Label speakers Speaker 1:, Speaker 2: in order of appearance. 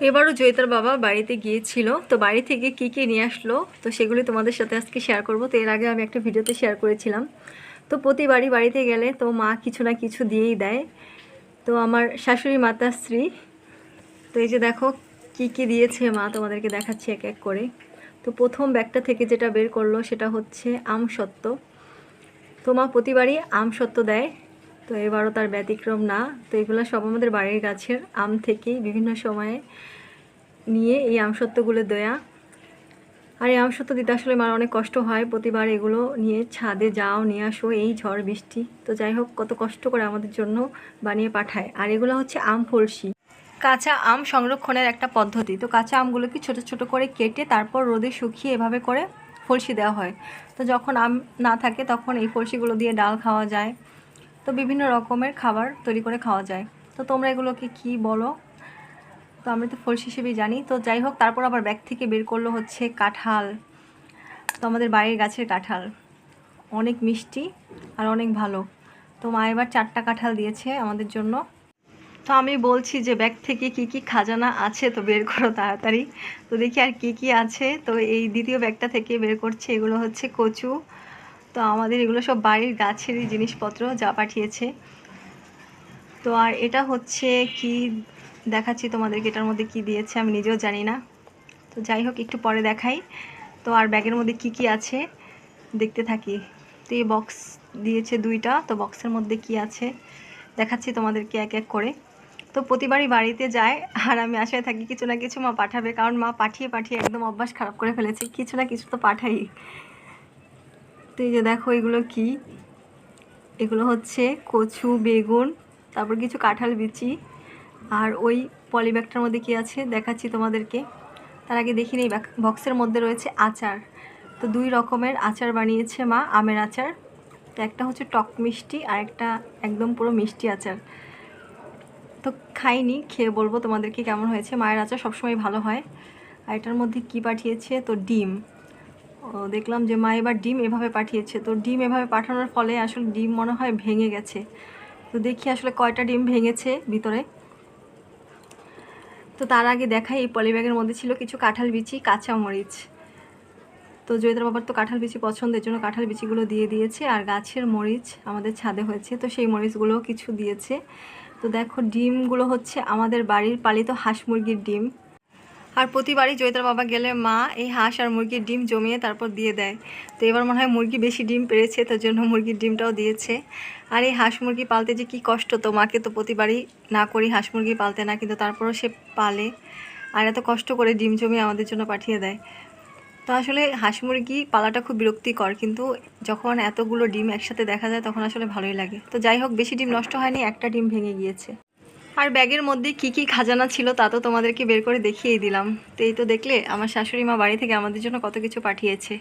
Speaker 1: এবারও জয়িতার বাবা বাড়িতে গিয়েছিল, তো বাড়ি থেকে কি কি নিয়ে আসলো, তো সেগুলি তোমাদের সাথে আজকে শেয়ার করব। তো এর আগে আমি একটা ভিডিওতে শেয়ার করেছিলাম। তো প্রতিবারই বাড়িতে গেলে তো মা কিছু না কিছু দিয়েই দেয়। তো আমার শাশুড়ি মাতাশ্রী তো এই যে দেখো কি কি দিয়েছে মা, তোমাদেরকে দেখাচ্ছি এক এক করে। তো প্রথম ব্যাগটা থেকে যেটা বের করল সেটা হচ্ছে আম সত্ত্ব তো মা প্রতিবারই আম সত্ত্ব দেয়। তো এবারও তার ব্যতিক্রম না। তো এগুলো সব আমাদের বাড়ির গাছের আম থেকেই বিভিন্ন সময়ে নিয়ে এই আমসত্ত্বগুলো দেয়া। আর এই আমসত্ত্ব দিতে আসলে আমার অনেক কষ্ট হয়। প্রতিবার এগুলো নিয়ে ছাদে যাও, নিয়ে আসো এই ঝড়, বৃষ্টি। তো যাই হোক, কত কষ্ট করে আমাদের জন্য বানিয়ে পাঠায়। আর এগুলো হচ্ছে আম ফলসি। কাঁচা আম সংরক্ষণের একটা পদ্ধতি। তো কাঁচা আমগুলোকে ছোট ছোট করে কেটে তারপর রোদে শুকিয়ে এভাবে করে ফলসি দেওয়া হয়। তো যখন আম না থাকে, তখন এই ফলসিগুলো দিয়ে ডাল খাওয়া যায়। তো বিভিন্ন রকমের খাবার তৈরি করে খাওয়া যায়। তো তোমরা এগুলোকে কি বলো? তো আমি তো ফলস হিসেবেই জানি। তো যাই হোক, তারপর আবার ব্যাগ থেকে বের করল হচ্ছে কাঁঠাল। তো আমাদের বাড়ির গাছের কাঁঠাল। অনেক মিষ্টি আর অনেক ভালো। তো মা এবার চারটা কাঁঠাল দিয়েছে আমাদের জন্য। তো আমি বলছি যে ব্যাগ থেকে কি কি খাজানা আছে তো বের করো তাড়াতাড়ি। তো দেখি আর কি কি আছে। তো এই দ্বিতীয় ব্যাগটা থেকে বের করছে। এগুলো হচ্ছে কচু তো আমাদের এগুলো সব বাড়ির গাছেরই জিনিসপত্র যা পাঠিয়েছে। তো আর এটা হচ্ছে কি দেখাচ্ছি তোমাদেরকে, এটার মধ্যে কি দিয়েছে আমি নিজেও জানি না। তো যাই হোক, একটু পরে দেখাই। তো আর ব্যাগের মধ্যে কি কি আছে দেখতে থাকি। তো এই বক্স দিয়েছে দুইটা, তো বক্সের মধ্যে কি আছে দেখাচ্ছি তোমাদেরকে এক এক করে। তো প্রতিবারই বাড়িতে যায়, আর আমি আশায় থাকি কিছু না কিছু মা পাঠাবে, কারণ মা পাঠিয়ে পাঠিয়ে একদম অভ্যাস খারাপ করে ফেলেছে। কিছু না কিছু তো পাঠাই। তো এই যে দেখো এগুলো কি? এগুলো হচ্ছে কচু, বেগুন, তারপর কিছু কাঁঠাল বিচি আর ওই পলিব্যাগটার মধ্যে কি আছে? দেখাচ্ছি তোমাদেরকে। তার আগে দেখিনি এই বক্সের মধ্যে রয়েছে আচার। তো দুই রকমের আচার বানিয়েছে মা, আমের আচার। তো একটা হচ্ছে টক মিষ্টি আর একটা একদম পুরো মিষ্টি আচার। তো খাইনি, খেয়ে বলব তোমাদেরকে কেমন হয়েছে। মায়ের আচার সবসময় ভালো হয়। আর এটার মধ্যে কি পাঠিয়েছে? তো ডিম। দেখলাম যে মা এবার ডিম এভাবে পাঠিয়েছে। তো ডিম এভাবে পাঠানোর ফলে আসলে ডিম মনে হয় ভেঙে গেছে। তো দেখি আসলে কয়টা ডিম ভেঙেছে ভিতরে। তো তার আগে দেখাই, এই পলিব্যাগের মধ্যে ছিল কিছু কাঁঠাল বিচি, কাঁচা মরিচ। তো জয়িতার বাবার তো কাঁঠাল বিচি পছন্দের জন্য কাঁঠাল বিচিগুলো দিয়ে দিয়েছে, আর গাছের মরিচ আমাদের ছাদে হয়েছে, তো সেই মরিচগুলোও কিছু দিয়েছে। তো দেখো, ডিমগুলো হচ্ছে আমাদের বাড়ির পালিত হাঁস মুরগির ডিম। আর প্রতিবারই জয়িতার বাবা গেলে মা এই হাঁস আর মুরগির ডিম জমিয়ে তারপর দিয়ে দেয়। তো এবার মনে হয় মুরগি বেশি ডিম পেরেছে তার জন্য মুরগির ডিমটাও দিয়েছে। আর এই হাঁস মুরগি পালতে যে কি কষ্ট, তো মাকে তো প্রতিবারই না করি হাঁস মুরগি পালতে না, কিন্তু তারপরও সে পালে। আর এত কষ্ট করে ডিম জমিয়ে আমাদের জন্য পাঠিয়ে দেয়। তো আসলে হাঁস মুরগি পালাটা খুব বিরক্তিকর, কিন্তু যখন এতগুলো ডিম একসাথে দেখা যায়, তখন আসলে ভালোই লাগে। তো যাই হোক, বেশি ডিম নষ্ট হয়নি, একটা ডিম ভেঙে গিয়েছে। আর ব্যাগের মধ্যে কি কি খাজানা ছিল তা তো তোমাদেরকে বের করে দেখিয়ে দিলাম। তো এই তো দেখলে, আমার শাশুড়ি মা বাড়ি থেকে আমাদের জন্য কত কিছু পাঠিয়েছে।